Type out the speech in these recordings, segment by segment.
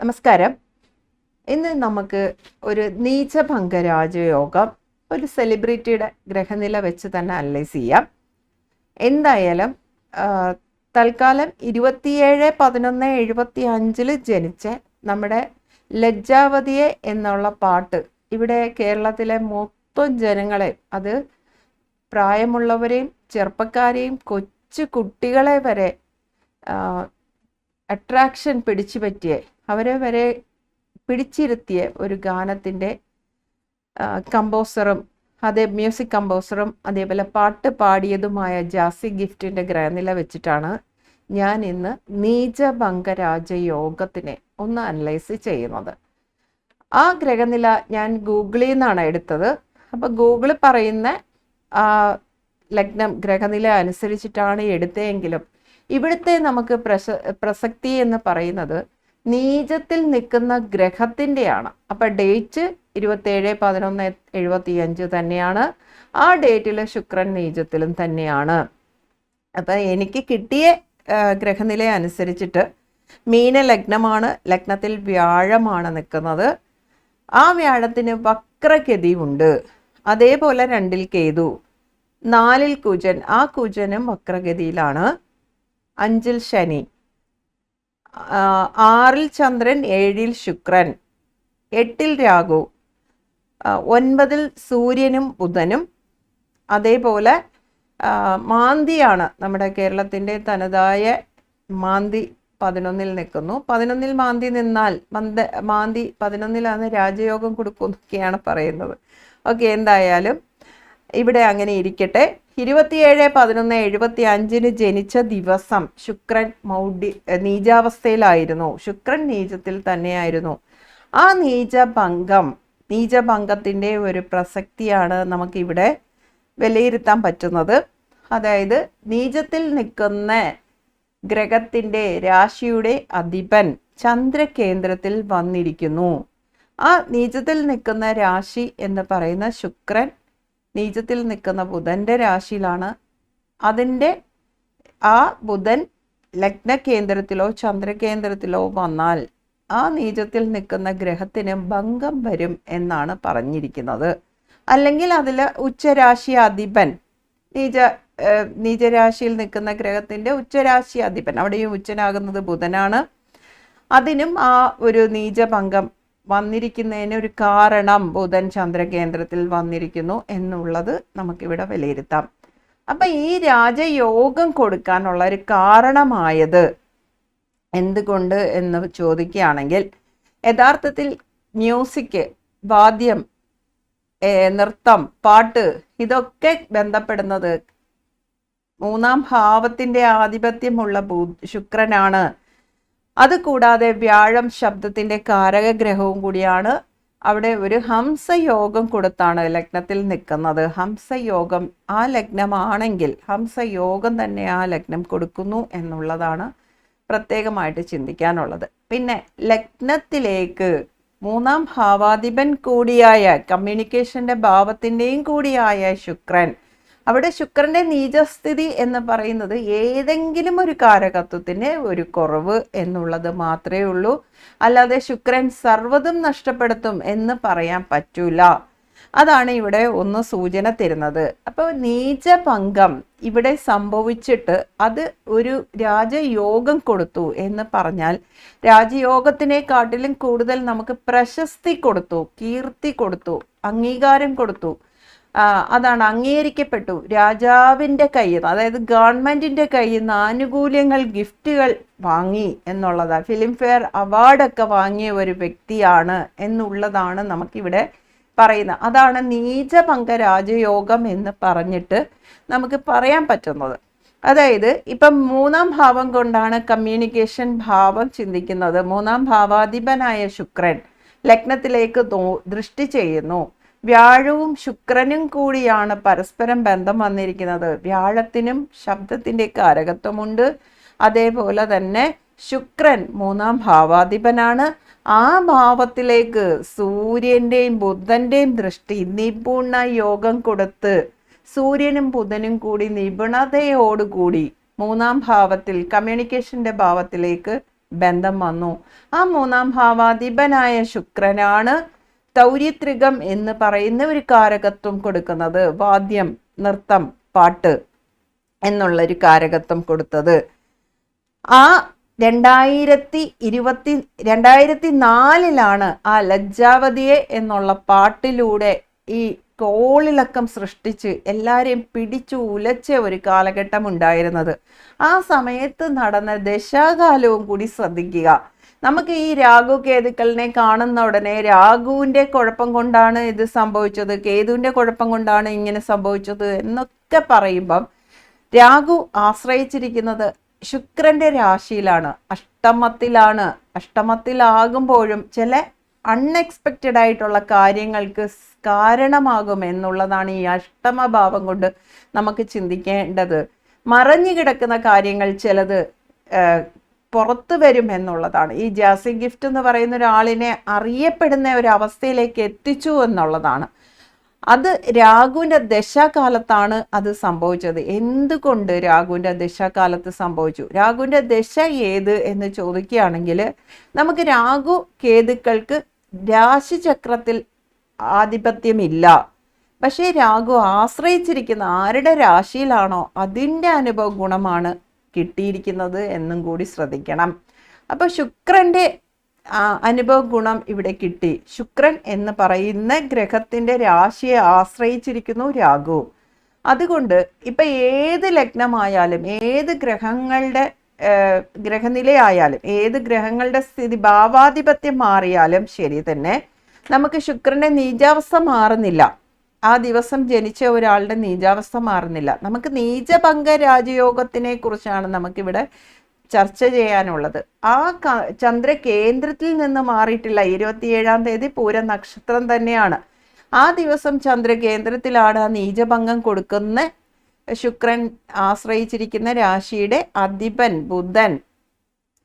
നമസ്കാരം. ഇന്ന് നമുക്ക് ഒരു നീചഭംഗ രാജയോഗം ഒരു സെലിബ്രിറ്റിയുടെ ഗ്രഹനില വെച്ച് തന്നെ അനലൈസ് ചെയ്യാം. എന്തായാലും തൽക്കാലം ഇരുപത്തിയേഴ് പതിനൊന്ന് എഴുപത്തി അഞ്ചിൽ ജനിച്ച നമ്മുടെ ലജ്ജാവതിയെ എന്നുള്ള പാട്ട് ഇവിടെ കേരളത്തിലെ മൊത്തം ജനങ്ങളെ അത് പ്രായമുള്ളവരെയും ചെറുപ്പക്കാരെയും കൊച്ചു കുട്ടികളെ വരെ അട്രാക്ഷൻ പിടിച്ചു പറ്റിയ അവരെ വരെ പിടിച്ചിരുത്തിയ ഒരു ഗാനത്തിന്റെ കമ്പോസറും അതേ മ്യൂസിക് കമ്പോസറും അതേപോലെ പാട്ട് പാടിയതുമായ ജാസി ഗിഫ്റ്റിന്റെ ഗ്രഹനില വെച്ചിട്ടാണ് ഞാൻ ഇന്ന് നീചഭംഗരാജ യോഗത്തിനെ ഒന്ന് അനലൈസ് ചെയ്യുന്നത്. ആ ഗ്രഹനില ഞാൻ ഗൂഗിളിൽ നിന്നാണ് എടുത്തത്. അപ്പോൾ ഗൂഗിൾ പറയുന്ന ആ ലഗ്നം ഗ്രഹനില അനുസരിച്ചിട്ടാണ് എടുത്തതെങ്കിലും ഇവിടുത്തെ നമുക്ക് പ്രസ പ്രസക്തി എന്ന് പറയുന്നത് നീചത്തിൽ നിൽക്കുന്ന ഗ്രഹത്തിന്റെയാണ്. അപ്പം ഡേറ്റ് ഇരുപത്തേഴ് പതിനൊന്ന് എഴുപത്തി അഞ്ച് തന്നെയാണ്. ആ ഡേറ്റിൽ ശുക്രൻ നീചത്തിലും തന്നെയാണ്. അപ്പം എനിക്ക് കിട്ടിയ ഗ്രഹനില അനുസരിച്ചിട്ട് മീന ലഗ്നമാണ് ലഗ്നത്തിൽ വ്യാഴമാണ് നിൽക്കുന്നത്. ആ വ്യാഴത്തിന് വക്രഗതിയുണ്ട്. അതേപോലെ രണ്ടിൽ കേതു നാലിൽ കുജൻ. ആ കുജനും വക്രഗതിയിലാണ്. അഞ്ചിൽ ശനി. ആറിൽ ചന്ദ്രൻ ഏഴിൽ ശുക്രൻ എട്ടിൽ രാഹു ഒൻപതിൽ സൂര്യനും ബുധനും. അതേപോലെ മാന്തിയാണ് നമ്മുടെ കേരളത്തിന്റെ തനതായ മാന്തി പതിനൊന്നിൽ നിൽക്കുന്നു. പതിനൊന്നിൽ മാന്തി നിന്നാൽ മന്ദ മാന്തി പതിനൊന്നിലാണ് രാജയോഗം കൊടുക്കുന്നൊക്കെയാണ് പറയുന്നത്. ഓക്കെ എന്തായാലും ഇവിടെ അങ്ങനെ ഇരിക്കട്ടെ. ഇരുപത്തിയേഴ് പതിനൊന്ന് എഴുപത്തി അഞ്ചിന് ജനിച്ച ദിവസം ശുക്രൻ മൗഢ്യ നീചാവസ്ഥയിലായിരുന്നു. ശുക്രൻ നീചത്തിൽ തന്നെയായിരുന്നു. ആ നീചഭംഗം നീചഭംഗത്തിന്റെ ഒരു പ്രസക്തിയാണ് നമുക്കിവിടെ വിലയിരുത്താൻ പറ്റുന്നത്. അതായത് നീചത്തിൽ നിൽക്കുന്ന ഗ്രഹത്തിന്റെ രാശിയുടെ അധിപൻ ചന്ദ്രകേന്ദ്രത്തിൽ വന്നിരിക്കുന്നു. ആ നീചത്തിൽ നിൽക്കുന്ന രാശി എന്ന് പറയുന്ന ശുക്രൻ നീചത്തിൽ നിൽക്കുന്ന ബുധന്റെ രാശിയിലാണ്. അതിന്റെ ആ ബുധൻ ലഗ്നകേന്ദ്രത്തിലോ ചന്ദ്രകേന്ദ്രത്തിലോ വന്നാൽ ആ നീചത്തിൽ നിൽക്കുന്ന ഗ്രഹത്തിന് ഭംഗം വരും എന്നാണ് പറഞ്ഞിരിക്കുന്നത്. അല്ലെങ്കിൽ അതിൽ ഉച്ചരാശി അധിപൻ നീച നീചരാശിയിൽ നിൽക്കുന്ന ഗ്രഹത്തിന്റെ ഉച്ചരാശി അധിപൻ. അവിടെയും ഉച്ചനാകുന്നത് ബുധനാണ്. അതിനും ആ ഒരു നീചഭംഗം വന്നിരിക്കുന്നതിന് ഒരു കാരണം ബുധൻ ചന്ദ്രകേന്ദ്രത്തിൽ വന്നിരിക്കുന്നു എന്നുള്ളത് നമുക്കിവിടെ വിലയിരുത്താം. അപ്പം ഈ രാജയോഗം കൊടുക്കാനുള്ള ഒരു കാരണമായത് എന്തുകൊണ്ട് എന്ന് ചോദിക്കുകയാണെങ്കിൽ യഥാർത്ഥത്തിൽ മ്യൂസിക് വാദ്യം നൃത്തം പാട്ട് ഇതൊക്കെ ബന്ധപ്പെടുന്നത് മൂന്നാം ഭാവത്തിന്റെ ആധിപത്യമുള്ള ശുക്രനാണ്. അതുകൂടാതെ വ്യാഴം ശബ്ദത്തിന്റെ കാരകഗ്രഹവും കൂടിയാണ്. അവിടെ ഒരു ഹംസയോഗം കൊടുത്താണ് ലഗ്നത്തിൽ നിൽക്കുന്നത്. ഹംസയോഗം ആ ലഗ്നമാണെങ്കിൽ ഹംസയോഗം തന്നെ ആ ലഗ്നം കൊടുക്കുന്നു എന്നുള്ളതാണ് പ്രത്യേകമായിട്ട് ചിന്തിക്കാനുള്ളത്. പിന്നെ ലഗ്നത്തിലേക്ക് മൂന്നാം ഭാവാധിപൻ കൂടിയായ കമ്മ്യൂണിക്കേഷന്റെ ഭാവത്തിന്റെയും കൂടിയായ ശുക്രൻ അവിടെ ശുക്രന്റെ നീചസ്ഥിതി എന്ന് പറയുന്നത് ഏതെങ്കിലും ഒരു കാരകത്വത്തിന് ഒരു കുറവ് എന്നുള്ളത് മാത്രമേ ഉള്ളൂ. അല്ലാതെ ശുക്രൻ സർവതും നഷ്ടപ്പെടുത്തും എന്ന് പറയാൻ പറ്റൂല. അതാണ് ഇവിടെ ഒന്ന് സൂചന തരുന്നത്. അപ്പോൾ നീചഭംഗം ഇവിടെ സംഭവിച്ചിട്ട് അത് ഒരു രാജയോഗം കൊടുത്തു എന്ന് പറഞ്ഞാൽ രാജയോഗത്തിനെക്കാട്ടിലും കൂടുതൽ നമുക്ക് പ്രശസ്തി കൊടുത്തു കീർത്തി കൊടുത്തു അംഗീകാരം കൊടുത്തു. അതാണ് അംഗീകരിക്കപ്പെട്ടു. രാജാവിന്റെ കയ്യിൽ നിന്ന് അതായത് ഗവൺമെന്റിന്റെ കയ്യിൽ നിന്ന് ആനുകൂല്യങ്ങൾ ഗിഫ്റ്റുകൾ വാങ്ങി എന്നുള്ളതാണ് ഫിലിം ഫെയർ അവാർഡൊക്കെ വാങ്ങിയ ഒരു വ്യക്തിയാണ് എന്നുള്ളതാണ് നമുക്കിവിടെ പറയുന്നത്. അതാണ് നീചഭംഗ രാജയോഗം എന്ന് പറഞ്ഞിട്ട് നമുക്ക് പറയാൻ പറ്റുന്നത്. അതായത് ഇപ്പം മൂന്നാം ഭാവം കൊണ്ടാണ് കമ്മ്യൂണിക്കേഷൻ ഭാവം ചിന്തിക്കുന്നത്. മൂന്നാം ഭാവാധിപനായ ശുക്രൻ ലഗ്നത്തിലേക്ക് ദൃഷ്ടി ചെയ്യുന്നു. വ്യാഴവും ശുക്രനും കൂടിയാണ് പരസ്പരം ബന്ധം വന്നിരിക്കുന്നത്. വ്യാഴത്തിനും ശബ്ദത്തിന്റെ കാരകത്വമുണ്ട്. അതേപോലെ തന്നെ ശുക്രൻ മൂന്നാം ഭാവാധിപനാണ്. ആ ഭാവത്തിലേക്ക് സൂര്യന്റെയും ബുധന്റെയും ദൃഷ്ടി നിപുണ യോഗം കൊടുത്ത് സൂര്യനും ബുധനും കൂടി നിപുണതയോടുകൂടി മൂന്നാം ഭാവത്തിൽ കമ്മ്യൂണിക്കേഷന്റെ ഭാവത്തിലേക്ക് ബന്ധം വന്നു. ആ മൂന്നാം ഭാവാധിപനായ ശുക്രനാണ്. തൗര്യത്രികം എന്ന് പറയുന്ന ഒരു കാരകത്വം കൊടുക്കുന്നത്. വാദ്യം നൃത്തം പാട്ട് എന്നുള്ള ഒരു കാരകത്വം കൊടുത്തത്. ആ രണ്ടായിരത്തി ഇരുപത്തി രണ്ടായിരത്തി നാലിലാണ് ആ ലജ്ജാവതിയെ എന്നുള്ള പാട്ടിലൂടെ ഈ കോളിളക്കം സൃഷ്ടിച്ച് എല്ലാവരെയും പിടിച്ചു ഉലച്ച ഒരു കാലഘട്ടം ഉണ്ടായിരുന്നത് ആ സമയത്ത് നടന്ന ദശാകാലവും കൂടി ശ്രദ്ധിക്കുക. നമുക്ക് ഈ രാഘു കേതുക്കളിനെ കാണുന്ന ഉടനെ രാഘുവിന്റെ കുഴപ്പം കൊണ്ടാണ് ഇത് സംഭവിച്ചത് കേതുവിന്റെ കുഴപ്പം കൊണ്ടാണ് ഇങ്ങനെ സംഭവിച്ചത് എന്നൊക്കെ പറയുമ്പം രാഘു ആശ്രയിച്ചിരിക്കുന്നത് ശുക്രന്റെ രാശിയിലാണ് അഷ്ടമത്തിലാണ്. അഷ്ടമത്തിലാകുമ്പോഴും ചില അൺഎക്സ്പെക്റ്റഡ് ആയിട്ടുള്ള കാര്യങ്ങൾക്ക് കാരണമാകും എന്നുള്ളതാണ് ഈ അഷ്ടമഭാവം കൊണ്ട് നമുക്ക് ചിന്തിക്കേണ്ടത്. മറഞ്ഞു കിടക്കുന്ന കാര്യങ്ങൾ ചിലത് പുറത്തു വരും എന്നുള്ളതാണ്. ഈ ജാസി ഗിഫ്റ്റ് എന്ന് പറയുന്ന ഒരാളിനെ അറിയപ്പെടുന്ന ഒരു അവസ്ഥയിലേക്ക് എത്തിച്ചു എന്നുള്ളതാണ്. അത് രാഘുവിന്റെ ദശാകാലത്താണ് അത് സംഭവിച്ചത്. എന്തുകൊണ്ട് രാഘുവിന്റെ ദശാകാലത്ത് സംഭവിച്ചു? രാഘുവിന്റെ ദശ ഏത് എന്ന് ചോദിക്കുകയാണെങ്കിൽ നമുക്ക് രാഹു കേതുക്കൾക്ക് രാശിചക്രത്തിൽ ആധിപത്യമില്ല. പക്ഷേ രാഹു ആശ്രയിച്ചിരിക്കുന്ന ആരുടെ രാശിയിലാണോ അതിന്റെ അനുഭവ ഗുണമാണ് കിട്ടിയിരിക്കുന്നത് എന്നും കൂടി ശ്രദ്ധിക്കണം. അപ്പോൾ ശുക്രന്റെ അനുഭവ ഗുണം ഇവിടെ കിട്ടി. ശുക്രൻ എന്ന് പറയുന്ന ഗ്രഹത്തിന്റെ രാശിയെ ആശ്രയിച്ചിരിക്കുന്നു രാഹു. അതുകൊണ്ട് ഇപ്പൊ ഏത് ലഗ്നമായാലും ഏത് ഗ്രഹങ്ങളുടെ ഗ്രഹനിലയായാലും ഏത് ഗ്രഹങ്ങളുടെ സ്ഥിതി ഭാവാധിപത്യം മാറിയാലും ശരി തന്നെ നമുക്ക് ശുക്രന്റെ നീചാവസ്ഥ മാറുന്നില്ല. ആ ദിവസം ജനിച്ച ഒരാളുടെ നീചാവസ്ഥ മാറുന്നില്ല. നമുക്ക് നീചഭംഗ രാജയോഗത്തിനെ കുറിച്ചാണ് നമുക്കിവിടെ ചർച്ച ചെയ്യാനുള്ളത്. ആ ചന്ദ്ര കേന്ദ്രത്തിൽ നിന്ന് മാറിയിട്ടില്ല. ഇരുപത്തിയേഴാം തീയതി പൂര നക്ഷത്രം തന്നെയാണ്. ആ ദിവസം ചന്ദ്ര കേന്ദ്രത്തിലാണ് ആ നീചഭംഗം കൊടുക്കുന്ന ശുക്രൻ ആശ്രയിച്ചിരിക്കുന്ന രാശിയുടെ അധിപൻ ബുധൻ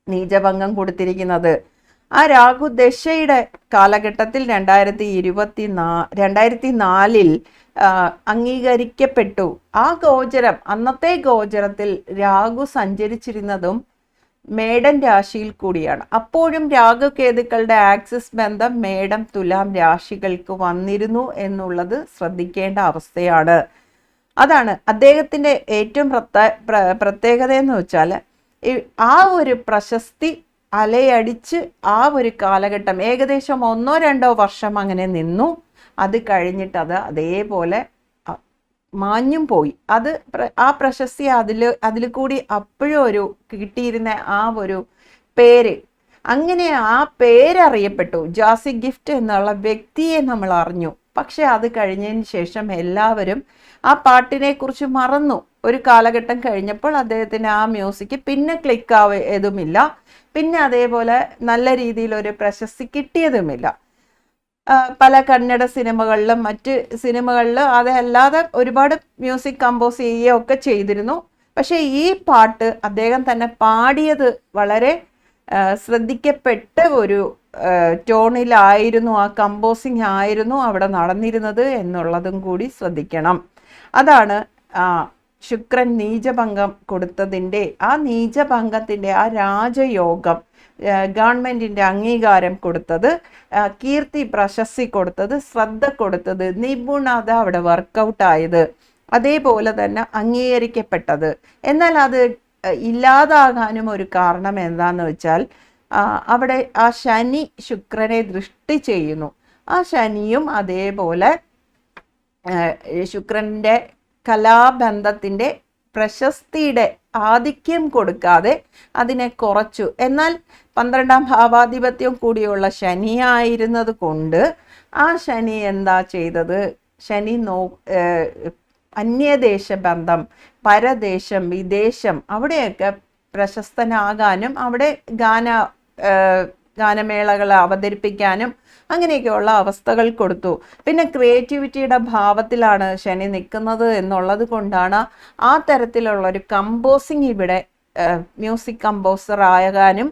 നീചഭംഗം കൊടുത്തിരിക്കുന്നത്. ആ രാഹു ദശയുടെ കാലഘട്ടത്തിൽ രണ്ടായിരത്തി ഇരുപത്തി നാ രണ്ടായിരത്തി നാലിൽ അംഗീകരിക്കപ്പെട്ടു. ആ ഗോചരം അന്നത്തെ ഗോചരത്തിൽ രാഹു സഞ്ചരിച്ചിരുന്നതും മേടൻ രാശിയിൽ കൂടിയാണ്. അപ്പോഴും രാഹുകേതുക്കളുടെ ആക്സിസ് ബന്ധം മേടം തുലാം രാശികൾക്ക് വന്നിരുന്നു എന്നുള്ളത് ശ്രദ്ധിക്കേണ്ട അവസ്ഥയാണ്. അതാണ് അദ്ദേഹത്തിന്റെ ഏറ്റവും പ്രത്യ പ്രത്യേകത എന്ന് വെച്ചാൽ ആ ഒരു പ്രശസ്തി അലയടിച്ച് ആ ഒരു കാലഘട്ടം ഏകദേശം ഒന്നോ രണ്ടോ വർഷം അങ്ങനെ നിന്നു. അത് കഴിഞ്ഞിട്ട് അത് അതേപോലെ മാഞ്ഞും പോയി. അത് ആ പ്രശസ്തി അതിൽ അതിൽ കൂടി അപ്പോഴും ഒരു കിട്ടിയിരുന്ന ആ ഒരു പേര്. അങ്ങനെ ആ പേരറിയപ്പെട്ടു ജാസി ഗിഫ്റ്റ് എന്നുള്ള വ്യക്തിയെ നമ്മൾ അറിഞ്ഞു. പക്ഷെ അത് കഴിഞ്ഞതിന് ശേഷം എല്ലാവരും ആ പാട്ടിനെ കുറിച്ച് മറന്നു. ഒരു കാലഘട്ടം കഴിഞ്ഞപ്പോൾ അദ്ദേഹത്തിന് ആ മ്യൂസിക് പിന്നെ ക്ലിക്ക് ആവതുമില്ല പിന്നെ അതേപോലെ നല്ല രീതിയിൽ ഒരു പ്രശസ്തി കിട്ടിയതുമില്ല. പല കന്നഡ സിനിമകളിലും മറ്റ് സിനിമകളിലും അതല്ലാതെ ഒരുപാട് മ്യൂസിക് കമ്പോസ് ചെയ്യുകയൊക്കെ ചെയ്തിരുന്നു. പക്ഷേ ഈ പാട്ട് അദ്ദേഹം തന്നെ പാടിയത് വളരെ ശ്രദ്ധിക്കപ്പെട്ട ഒരു ടോണിലായിരുന്നു ആ കമ്പോസിങ് ആയിരുന്നു അവിടെ നടന്നിരുന്നത് എന്നുള്ളതും കൂടി ശ്രദ്ധിക്കണം. അതാണ് ആ, ശുക്രൻ നീചഭംഗം കൊടുത്തതിന്റെ ആ നീചഭംഗത്തിന്റെ ആ രാജയോഗം ഗവൺമെന്റിന്റെ അംഗീകാരം കൊടുത്തത് കീർത്തി പ്രശസ്തി കൊടുത്തത് ശ്രദ്ധ കൊടുത്തത് നിപുണത അവിടെ വർക്കൗട്ടായത് അതേപോലെ തന്നെ അംഗീകരിക്കപ്പെട്ടത്. എന്നാൽ അത് ഇല്ലാതാകാനും ഒരു കാരണം എന്താന്ന് വെച്ചാൽ അവിടെ ആ ശനി ശുക്രനെ ദൃഷ്ടി ചെയ്യുന്നു. ആ ശനിയും അതേപോലെ ശുക്രന്റെ കലാബന്ധത്തിന്റെ പ്രശസ്തിയുടെ ആധിക്യം കൊടുക്കാതെ അതിനെ കുറച്ചു. എന്നാൽ പന്ത്രണ്ടാം ഭാവാധിപത്യം കൂടിയുള്ള ശനിയായിരുന്നത് കൊണ്ട് ആ ശനി എന്താ ചെയ്തത്? ശനി നോ അന്യദേശ ബന്ധം പരദേശം വിദേശം അവിടെയൊക്കെ പ്രശസ്തനാകാനും അവിടെ ഗാന ഗാനമേളകൾ അവതരിപ്പിക്കാനും അങ്ങനെയൊക്കെയുള്ള അവസ്ഥകൾ കൊടുത്തു. പിന്നെ ക്രിയേറ്റിവിറ്റിയുടെ ഭാവത്തിലാണ് ശനി നിൽക്കുന്നത് എന്നുള്ളത് കൊണ്ടാണ് ആ തരത്തിലുള്ള ഒരു കമ്പോസിങ് ഇവിടെ മ്യൂസിക് കമ്പോസർ ആകാനും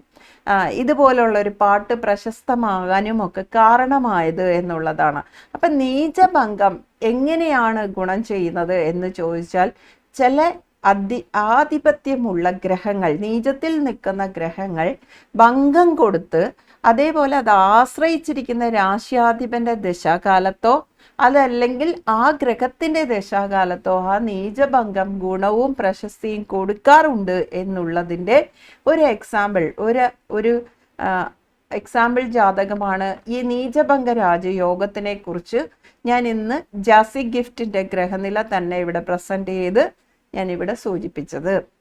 ഇതുപോലുള്ള ഒരു പാട്ട് പ്രശസ്തമാകാനും ഒക്കെ കാരണമായത് എന്നുള്ളതാണ്. അപ്പം നീചഭംഗം എങ്ങനെയാണ് ഗുണം ചെയ്യുന്നത് എന്ന് ചോദിച്ചാൽ ചില അധി ആധിപത്യമുള്ള ഗ്രഹങ്ങൾ നീചത്തിൽ നിൽക്കുന്ന ഗ്രഹങ്ങൾ ഭംഗം കൊടുത്ത് അതേപോലെ അത് ആശ്രയിച്ചിരിക്കുന്ന രാശ്യാധിപന്റെ ദശാകാലത്തോ അതല്ലെങ്കിൽ ആ ഗ്രഹത്തിന്റെ ദശാകാലത്തോ ആ നീചഭംഗം ഗുണവും പ്രശസ്തിയും കൊടുക്കാറുണ്ട് എന്നുള്ളതിന്റെ ഒരു എക്സാമ്പിൾ ഒരു ഒരു എക്സാമ്പിൾ ജാതകമാണ് ഈ നീചഭംഗ രാജയോഗത്തിനെ കുറിച്ച് ഞാൻ ഇന്ന് ജാസി ഗിഫ്റ്റിന്റെ ഗ്രഹനില തന്നെ ഇവിടെ പ്രസന്റ് ചെയ്ത് ഞാൻ ഇവിടെ സൂചിപ്പിച്ചത്.